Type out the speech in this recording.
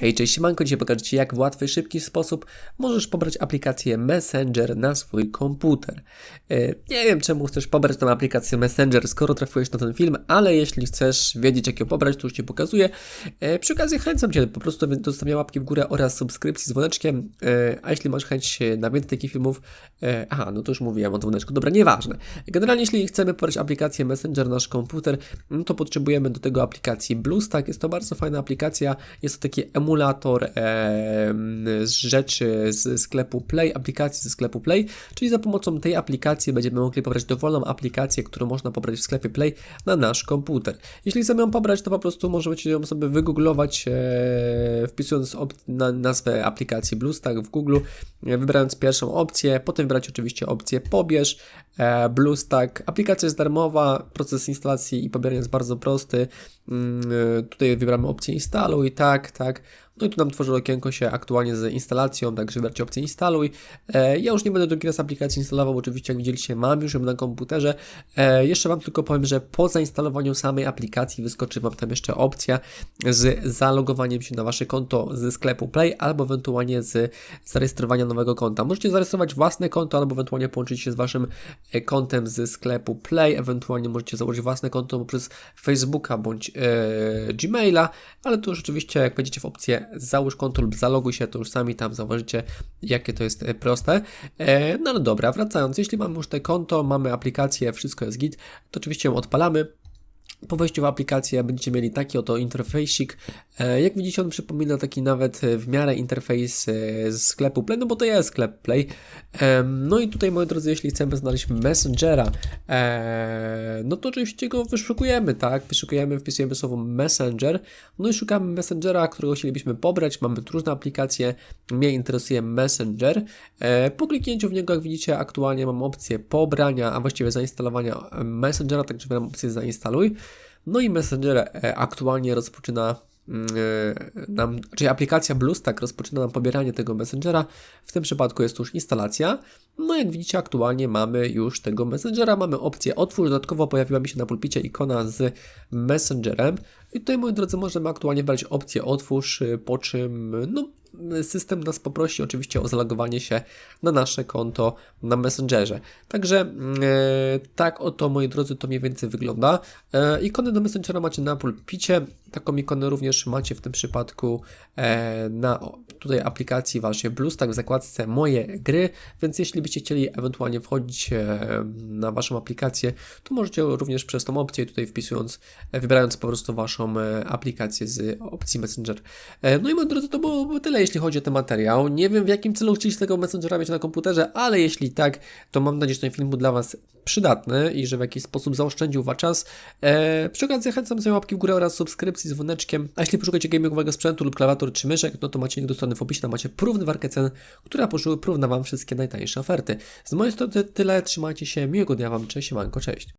Hej, cześć, siemanko, dzisiaj pokażę Ci jak w łatwy, szybki sposób możesz pobrać aplikację Messenger na swój komputer. E, Nie wiem czemu chcesz pobrać tę aplikację Messenger, skoro trafiłeś na ten film, ale jeśli chcesz wiedzieć jak ją pobrać, to już Ci pokazuję. E, Przy okazji chęcam Cię po prostu do zostawienia łapki w górę oraz subskrypcji z dzwoneczkiem, E, a jeśli masz chęć na więcej takich filmów, aha, no to już mówiłem o dzwoneczku, dobra, nieważne. Generalnie jeśli chcemy pobrać aplikację Messenger na nasz komputer, no to potrzebujemy do tego aplikacji BlueStack, jest to bardzo fajna aplikacja, jest to taki emulator z rzeczy z sklepu Play, aplikacji ze sklepu Play, czyli za pomocą tej aplikacji będziemy mogli pobrać dowolną aplikację, którą można pobrać w sklepie Play na nasz komputer. Jeśli chcemy ją pobrać, to po prostu możecie ją sobie wygooglować, e, wpisując nazwę aplikacji BlueStack w Google, e, wybierając pierwszą opcję, potem wybrać oczywiście opcję pobierz, BlueStack. Aplikacja jest darmowa, proces instalacji i pobierania jest bardzo prosty. Mm, e, Tutaj wybieramy opcję instaluj, tak, tak. No i tu nam tworzy okienko się aktualnie z instalacją, także wybrać opcję instaluj. E, ja już nie będę drugi raz aplikacji instalował, bo oczywiście jak widzieliście mam już ją na komputerze. E, jeszcze Wam tylko powiem, że po zainstalowaniu samej aplikacji wyskoczy Wam tam jeszcze opcja z zalogowaniem się na Wasze konto ze sklepu Play albo ewentualnie z zarejestrowania nowego konta. Możecie zarejestrować własne konto albo ewentualnie połączyć się z Waszym e, kontem ze sklepu Play, ewentualnie możecie założyć własne konto poprzez Facebooka bądź e, Gmaila, ale to już oczywiście jak wejdziecie w opcję załóż konto zaloguj się, to już sami tam zauważycie, jakie to jest e, proste. E, no ale dobra, wracając, jeśli mamy już te konto, mamy aplikację, wszystko jest git, to oczywiście ją odpalamy. Po wejściu w aplikację będziecie mieli taki oto interfejsik. E, Jak widzicie, on przypomina taki nawet e, w miarę interfejs e, z sklepu Play, no bo to jest sklep Play. No i tutaj, moi drodzy, jeśli chcemy znaleźć Messengera, no to oczywiście go wyszukujemy, tak? Wyszukujemy, wpisujemy słowo Messenger, no i szukamy Messengera, którego chcielibyśmy pobrać. Mamy różne aplikacje, mnie interesuje Messenger. Po kliknięciu w niego, jak widzicie, aktualnie mam opcję pobrania, a właściwie zainstalowania Messengera, także wybieram opcję zainstaluj. No i Messenger e, aktualnie rozpoczyna mm, e, nam, czyli aplikacja BlueStack rozpoczyna nam pobieranie tego Messengera. W tym przypadku jest to już instalacja. No jak widzicie, aktualnie mamy już tego Messengera. Mamy opcję otwórz. Dodatkowo pojawiła mi się na pulpicie ikona z Messengerem. I tutaj, moi drodzy, możemy aktualnie wybrać opcję otwórz, y, po czym no, system nas poprosi oczywiście o zalogowanie się na nasze konto na Messengerze. Także mm, e, tak oto, moi drodzy, to mniej więcej wygląda. E, ikony do Messengera macie na pulpicie. Taką ikonę również macie w tym przypadku e, na tutaj aplikacji waszej BlueStack w zakładce moje gry, więc jeśli byście chcieli ewentualnie wchodzić e, na waszą aplikację, to możecie również przez tą opcję tutaj wpisując, e, wybierając po prostu waszą e, aplikację z opcji Messenger. E, No i moi drodzy, to byłoby tyle, jeśli chodzi o ten materiał. Nie wiem w jakim celu chcieliście tego Messengera mieć na komputerze, ale jeśli tak, to mam nadzieję, że ten film był dla was przydatny i że w jakiś sposób zaoszczędził wasz czas. E, przy okazji zachęcam do łapki w górę oraz subskrypcji z dzwoneczkiem. A jeśli poszukacie gamingowego sprzętu lub klawiatur czy myszek, no to macie link do strony w opisie, tam macie porównywarkę cen, która porówna wam wszystkie najtańsze oferty. Z mojej strony tyle, trzymajcie się, miłego dnia wam, cześć, manko, cześć.